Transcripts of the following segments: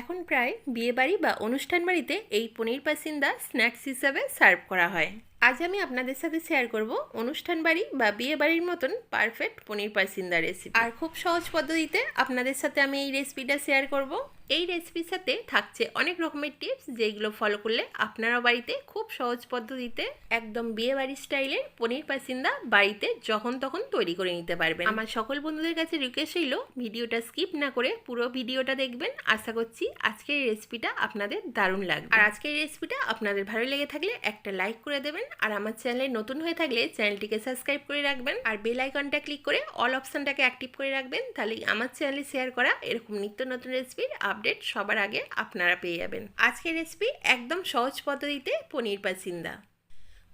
এখন প্রায় বিয়েবাড়ি বা অনুষ্ঠান বাড়িতে এই পনির পাসিন্দা স্ন্যাক্স হিসাবে সার্ভ করা হয়। আজ আমি আপনাদের সাথে শেয়ার করব অনুষ্ঠান বাড়ি বা বিয়ে বাড়ির মতন পারফেক্ট পনির পাসিন্দা রেসিপি আর খুব সহজ পদ্ধতিতে আপনাদের সাথে আমি এই রেসিপিটা শেয়ার করব। এই রেসিপির সাথে থাকছে অনেক রকমের টিপস যেগুলো ফলো করলে আপনারা বাড়িতে খুব সহজ পদ্ধতিতে একদম বিয়ে বাড়ির স্টাইলের পনির পাসিন্দা বাড়িতে যখন তখন তৈরি করে নিতে পারবেন। আমার সকল বন্ধুদের কাছে রিকোয়েস্ট হইল ভিডিওটা স্কিপ না করে পুরো ভিডিওটা দেখবেন। আশা করছি আজকের রেসিপিটা আপনাদের দারুণ লাগবে। আর আজকের রেসিপিটা আপনাদের ভালো লেগে থাকলে একটা লাইক করে দেবেন আর আমার চ্যানেলে নতুন হয়ে থাকলে চ্যানেলটিকে সাবস্ক্রাইব করে রাখবেন আর বেল আইকনটা ক্লিক করে অল অপশনটাকে অ্যাক্টিভ করে রাখবেন তাহলে আমার চ্যানেলে শেয়ার করা এরকম নিত্য নতুন রেসিপির আপডেট সবার আগে আপনারা পেয়ে যাবেন। আজকের রেসিপি একদম সহজ পদ্ধতিতে পনির পাসিন্দা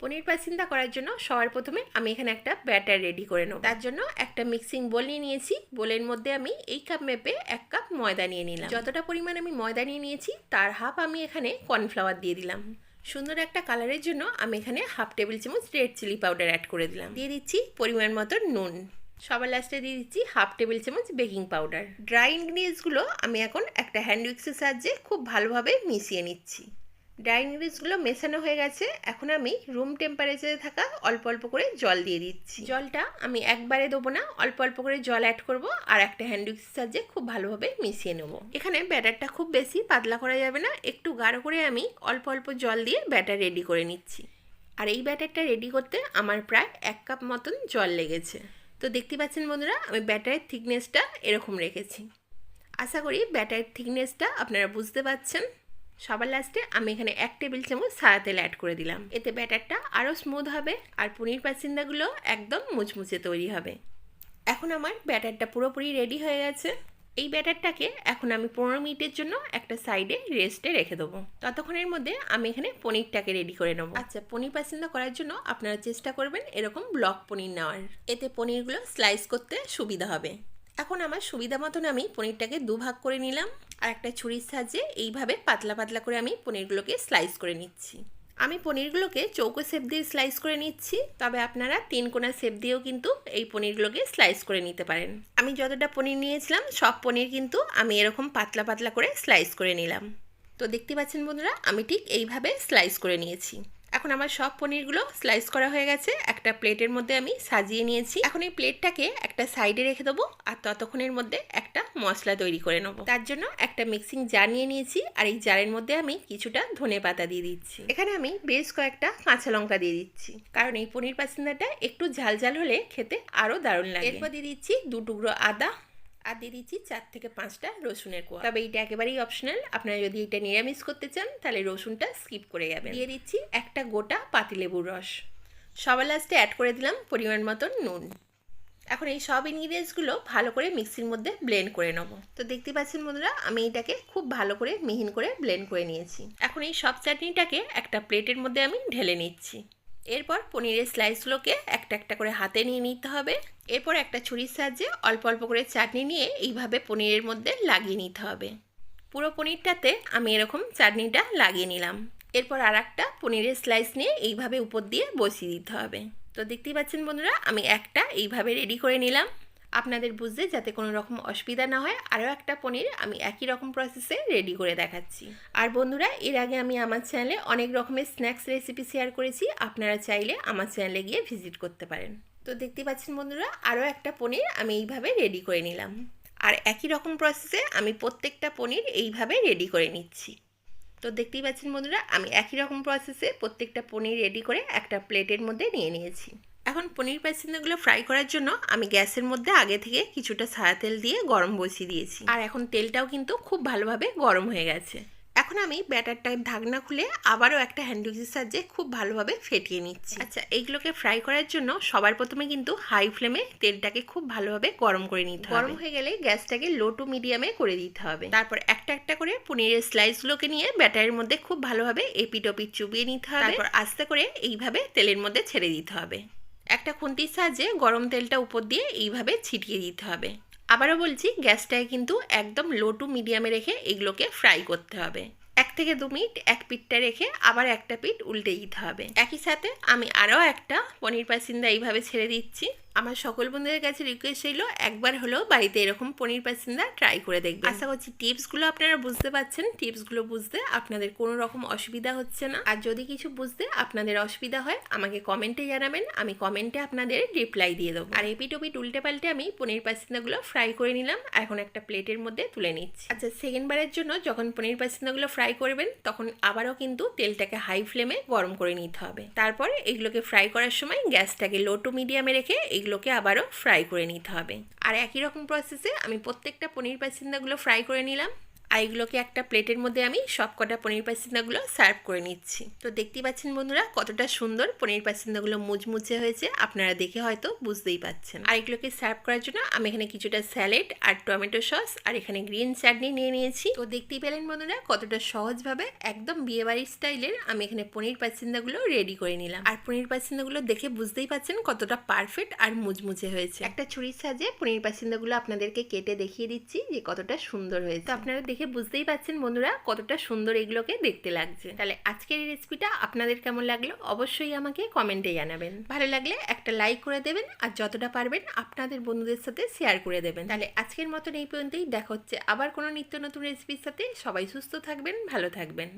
পনির পাসিন্দা করার জন্য সবার প্রথমে আমি এখানে একটা ব্যাটার রেডি করে নেব। তার জন্য একটা মিক্সিং বোল নিয়ে নিয়েছি। বোলের মধ্যে আমি এই কাপ মেপে এক কাপ ময়দা নিয়ে নিলাম। যতটা পরিমাণ আমি ময়দা নিয়ে নিয়েছি, তার হাফ আমি এখানে কর্নফ্লাওয়ার দিয়ে দিলাম। সুন্দর একটা কালারের জন্য আমি এখানে হাফ টেবিল চামচ রেড চিলি পাউডার অ্যাড করে দিলাম। দিয়ে দিচ্ছি পরিমাণ মতো নুন। সবার লাস্টে দিয়ে দিচ্ছি হাফ টেবিল চামচ বেকিং পাউডার। ড্রাই ইনগ্রিডিয়েন্টসগুলো আমি এখন একটা হ্যান্ড উইক্সের সাহায্যে খুব ভালোভাবে মিশিয়ে নিচ্ছি। ড্রাই ইনগ্রিডিয়েন্টসগুলো মেশানো হয়ে গেছে। এখন আমি রুম টেম্পারেচারে থাকা অল্প অল্প করে জল দিয়ে দিচ্ছি। জলটা আমি একবারে দেবো না, অল্প অল্প করে জল অ্যাড করব আর একটা হ্যান্ড উইক্সের সাহায্যে খুব ভালোভাবে মিশিয়ে নেব। এখানে ব্যাটারটা খুব বেশি পাতলা করা যাবে না, একটু গাঢ় করে আমি অল্প অল্প জল দিয়ে ব্যাটার রেডি করে নিচ্ছি। আর এই ব্যাটারটা রেডি করতে আমার প্রায় এক কাপ মতন জল লেগেছে। তো দেখতে পাচ্ছেন বন্ধুরা, আমি ব্যাটারের থিকনেসটা এরকম রেখেছি। আশা করি ব্যাটারের থিকনেসটা আপনারা বুঝতে পাচ্ছেন সবার লাস্টে আমি এখানে এক টেবিল চামচ সাদা তেল অ্যাড করে দিলাম। এতে ব্যাটারটা আরও স্মুথ হবে আর পনির পাসিন্দাগুলো একদম মুচমুচে তৈরি হবে। এখন আমার ব্যাটারটা পুরোপুরি রেডি হয়ে গেছে। এই ব্যাটারটাকে এখন আমি পনেরো মিনিটের জন্য একটা সাইডে রেস্টে রেখে দেবো। ততক্ষণের মধ্যে আমি এখানে পনিরটাকে রেডি করে নেব। আচ্ছা পনির পাসিন্দা করার জন্য আপনারা চেষ্টা করবেন এরকম ব্লক পনির নেওয়ার। এতে পনিরগুলো স্লাইস করতে সুবিধা হবে। এখন আমার সুবিধা মতন আমি পনিরটাকে দুভাগ করে নিলাম আর একটা ছুরির সাহায্যে এইভাবে পাতলা পাতলা করে আমি পনিরগুলোকে স্লাইস করে নিচ্ছি। আমি পনিরগুলোকে চৌকো শেপ দিয়ে স্লাইস করে নিচ্ছি, তবে আপনারা তিন কোনা শেপ দিয়েও কিন্তু এই পনিরগুলোকে স্লাইস করে নিতে পারেন। আমি যতটা পনির নিয়েছিলাম, সব পনির কিন্তু আমি এরকম পাতলা পাতলা করে স্লাইস করে নিলাম। তো দেখতে পাচ্ছেন বন্ধুরা, আমি ঠিক এইভাবে স্লাইস করে নিয়েছি। এখন আমার সব পনিরগুলো স্লাইস করা হয়ে গেছে। একটা প্লেটের মধ্যে আমি সাজিয়ে নিয়েছি। এখন এই প্লেটটাকে একটা সাইডে রেখে দেবো আর ততক্ষণের মধ্যে একটা মশলা তৈরি করে নেব। তার জন্য একটা মিক্সিং জার নিয়ে নিয়েছি আর এই জারের মধ্যে আমি কিছুটা ধনে পাতা দিয়ে দিচ্ছি। এখানে আমি বেশ কয়েকটা কাঁচা লঙ্কা দিয়ে দিচ্ছি। কারণ এই পনির পাসিন্দাটা একটু ঝাল ঝাল হলে খেতে আরও দারুণ লাগে। এরপর দিয়ে দিচ্ছি দু টুকরো আদা আর দিয়ে দিচ্ছি চার থেকে পাঁচটা রসুনের কোয়া। তবে এইটা একেবারেই অপশনাল আপনারা যদি এটা নিরামিষ করতে চান, তাহলে রসুনটা স্কিপ করে যাবেন। দিয়ে দিচ্ছি একটা গোটা পাতিলেবুর রস। সবার লাস্টে অ্যাড করে দিলাম পরিমাণ মতন নুন। এখন এই সব ইনগ্রিডিয়েন্টসগুলো ভালো করে মিক্সির মধ্যে ব্লেন্ড করে নেব। তো দেখতে পাচ্ছেন বন্ধুরা, আমি এটাকে খুব ভালো করে মিহিন করে ব্লেন্ড করে নিয়েছি। এখন এই সব চাটনিটাকে একটা প্লেটের মধ্যে আমি ঢেলে নিচ্ছি। এরপর পনিরের স্লাইসগুলোকে একটা একটা করে হাতে নিয়ে নিতে হবে। এরপর একটা ছুরির সাহায্যে অল্প অল্প করে চাটনি নিয়ে এইভাবে পনিরের মধ্যে লাগিয়ে নিতে হবে। পুরো পনিরটাতে আমি এরকম চাটনিটা লাগিয়ে নিলাম। এরপর আর একটা পনিরের স্লাইস নিয়ে এইভাবে উপর দিয়ে বসিয়ে দিতে হবে। তো দেখতেই পাচ্ছেন বন্ধুরা, আমি একটা এইভাবে রেডি করে নিলাম। আপনাদের বুঝতে যাতে কোনো রকম অসুবিধা না হয়, আরও একটা পনির আমি একই রকম প্রসেসে রেডি করে দেখাচ্ছি। আর বন্ধুরা, এর আগে আমি আমার চ্যানেলে অনেক রকমের স্ন্যাক্স রেসিপি শেয়ার করেছি, আপনারা চাইলে আমার চ্যানেলে গিয়ে ভিজিট করতে পারেন। তো দেখতে পাচ্ছেন বন্ধুরা, আরও একটা পনির আমি এইভাবে রেডি করে নিলাম। আর একই রকম প্রসেসে আমি প্রত্যেকটা পনির এইভাবে রেডি করে নিচ্ছি। তো দেখতেই পাচ্ছেন বন্ধুরা, আমি একই রকম প্রসেসে প্রত্যেকটা পনির রেডি করে একটা প্লেটের মধ্যে নিয়ে নিয়েছি। এখন পনির প্যাসিন্দাগুলো ফ্রাই করার জন্য আমি গ্যাসের মধ্যে আগে থেকে কিছুটা সাদা তেল দিয়ে গরম বসিয়ে দিয়েছি। আর এখন তেলটাও কিন্তু খুব ভালোভাবে গরম হয়ে গেছে। এখন আমি ব্যাটারটার ঢাকনা খুলে আবারও একটা হ্যান্ডউইচের সাহায্যে খুব ভালোভাবে ফেটিয়ে নিচ্ছি। আচ্ছা এইগুলোকে ফ্রাই করার জন্য সবার প্রথমে কিন্তু হাই ফ্লেমে তেলটাকে খুব ভালোভাবে গরম করে নিতে হবে। গরম হয়ে গেলে গ্যাসটাকে লো টু মিডিয়ামে করে দিতে হবে। তারপর একটা একটা করে পনিরের স্লাইসগুলোকে নিয়ে ব্যাটারের মধ্যে খুব ভালোভাবে এপিট ওপিট চুবিয়ে নিতে হবে। তারপর আস্তে করে এইভাবে তেলের মধ্যে ছেড়ে দিতে হবে। একটা খুন্তির সাহায্যে গরম তেলটা উপর দিয়ে এইভাবে ছিটিয়ে দিতে হবে। আবারও বলছি, গ্যাসটাকে কিন্তু একদম লো টু মিডিয়ামে রেখে এগুলোকে ফ্রাই করতে হবে। এক থেকে দু মিনিট এক পিঠটা রেখে আবার একটা পিঠ উল্টে দিতে হবে। একই সাথে আমি আরও একটা পনির পাসিন্দা এইভাবে ছেড়ে দিচ্ছি। আমার সকল বন্ধুদের কাছে রিকোয়েস্ট ছিল একবার হলেও বাড়িতে এরকম পনির পাসিন্দা ট্রাই করে দেখবেন। আশা করছি টিপসগুলো আপনারা বুঝতে পারছেন। টিপসগুলো বুঝতে আপনাদের কোনো রকম অসুবিধা হচ্ছে না। আর যদি কিছু বুঝতে আপনাদের অসুবিধা হয়, আমাকে কমেন্টে জানাবেন। আমি কমেন্টে আপনাদের রিপ্লাই দিয়ে দেবো। আর এপিট ওপিট উল্টে পাল্টে আমি পনির পাসিন্দাগুলো ফ্রাই করে নিলাম। এখন একটা প্লেটের মধ্যে তুলে নিচ্ছি। আচ্ছা সেকেন্ড বারের জন্য যখন পনির পাসিন্দাগুলো ফ্রাই করবেন, তখন আবারও কিন্তু তেলটাকে হাই ফ্লেমে গরম করে নিতে হবে। তারপরে এগুলোকে ফ্রাই করার সময় গ্যাসটাকে লো টু মিডিয়ামে রেখে এগুলোকে আবারও ফ্রাই করে নিতে হবে। আর একই রকম প্রসেসে আমি প্রত্যেকটা পনির পাসিন্দাগুলো ফ্রাই করে নিলাম। আর এগুলোকে একটা প্লেটের মধ্যে আমি সব কটা পনির পাসিন্দাগুলো সার্ভ করে নিচ্ছি। তো দেখতেই পাচ্ছেন বন্ধুরা, কতটা সুন্দর পনির পাসিন্দাগুলো মুচমুচে হয়েছে। আপনারা দেখে হয়তো বুঝতেই পাচ্ছেন। আর এগুলোকে সার্ভ করার জন্য আমি এখানে কিছুটা স্যালাড আর টমেটো সস আর এখানে গ্রিন চাটনি নিয়ে নিয়েছি। তো দেখতেই পেলেন বন্ধুরা, কতটা সহজভাবে একদম বিয়েবাড়ির স্টাইলের আমি এখানে পনির পাসিন্দাগুলো রেডি করে নিলাম। আর পনির পাসিন্দাগুলো দেখে বুঝতেই পাচ্ছেন কতটা পারফেক্ট আর মুচমুচে হয়েছে। একটা ছুরির সাহায্যে পনির পাসিন্দাগুলো আপনাদেরকে কেটে দেখিয়ে দিচ্ছি যে কতটা সুন্দর হয়েছে। আপনারা আপনারা দেখে বুঝতেই পাচ্ছেন বন্ধুরা কতটা সুন্দর এগুলোকে দেখতে লাগছে। তাহলে আজকের এই রেসিপিটা আপনাদের কেমন লাগল অবশ্যই আমাকে কমেন্টে জানাবেন। ভালো লাগলে একটা লাইক করে দেবেন আর যতটা পারবেন আপনাদের বন্ধুদের সাথে শেয়ার করে দেবেন। তাহলে আজকের মতন এই পর্যন্তই। দেখা হচ্ছে আবার কোনো নিত্য নতুন রেসিপির সাথে। সবাই সুস্থ থাকবেন, ভালো থাকবেন।